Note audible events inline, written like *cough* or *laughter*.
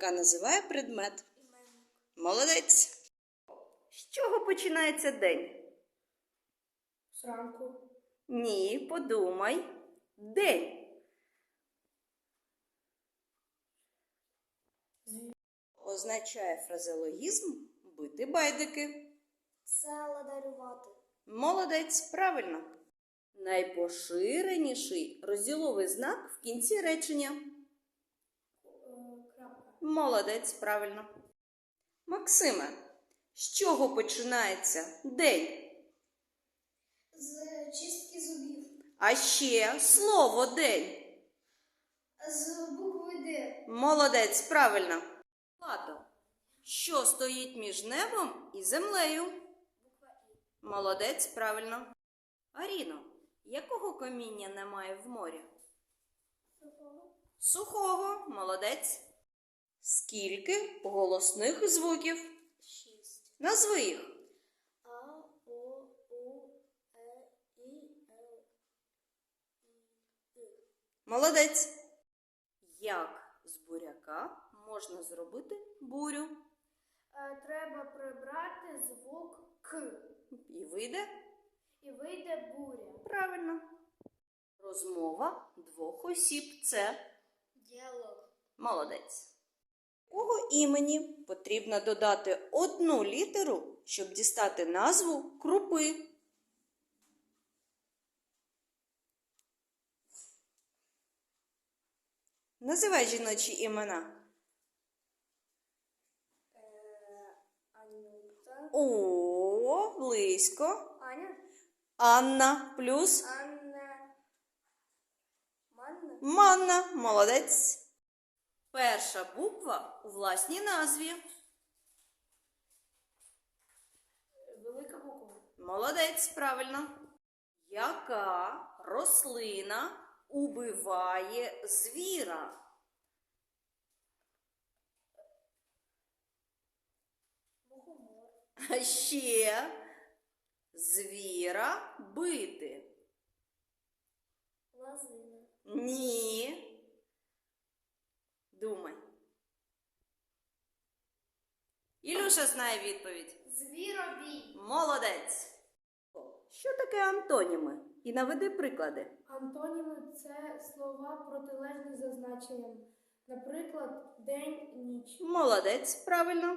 яка називає предмет. Іменник. Молодець. З чого починається день? Зранку. Ні, подумай. День. Означає фразеологізм бити байдики. Це ладарювати. Молодець, правильно. Найпоширеніший розділовий знак в кінці речення. Молодець, правильно. Максиме, з чого починається день? З чистки зубів. А ще слово день. З букви Д. Молодець, правильно. Лато. Що стоїть між небом і землею? Молодець, правильно. Аріно, якого каміння немає в морі? Сухого. Сухого, молодець. Скільки голосних звуків? Шість. Назви їх. А, О, У, Е, І, Л, І. Молодець. Як з буряка можна зробити бурю? Е, Треба прибрати звук К. І вийде І вийде буря. правильно. Розмова двох осіб це Діалог. молодець. Кого імені потрібно додати одну літеру, щоб дістати назву крупи? Називай жіночі імена. О, близько. Аня. Анна плюс Анна. Манна. Манна. Молодець. Перша буква у власній назві. Велика буква. Молодець, правильно. Яка рослина убиває звіра? А *laughs* ще звіра бити. Лазина. Ні. Ілюша знає відповідь. Звіробій. Молодець. Що таке антоніми? І наведи приклади. Антоніми це слова протилежні за значенням. Наприклад, день, ніч. Молодець, правильно.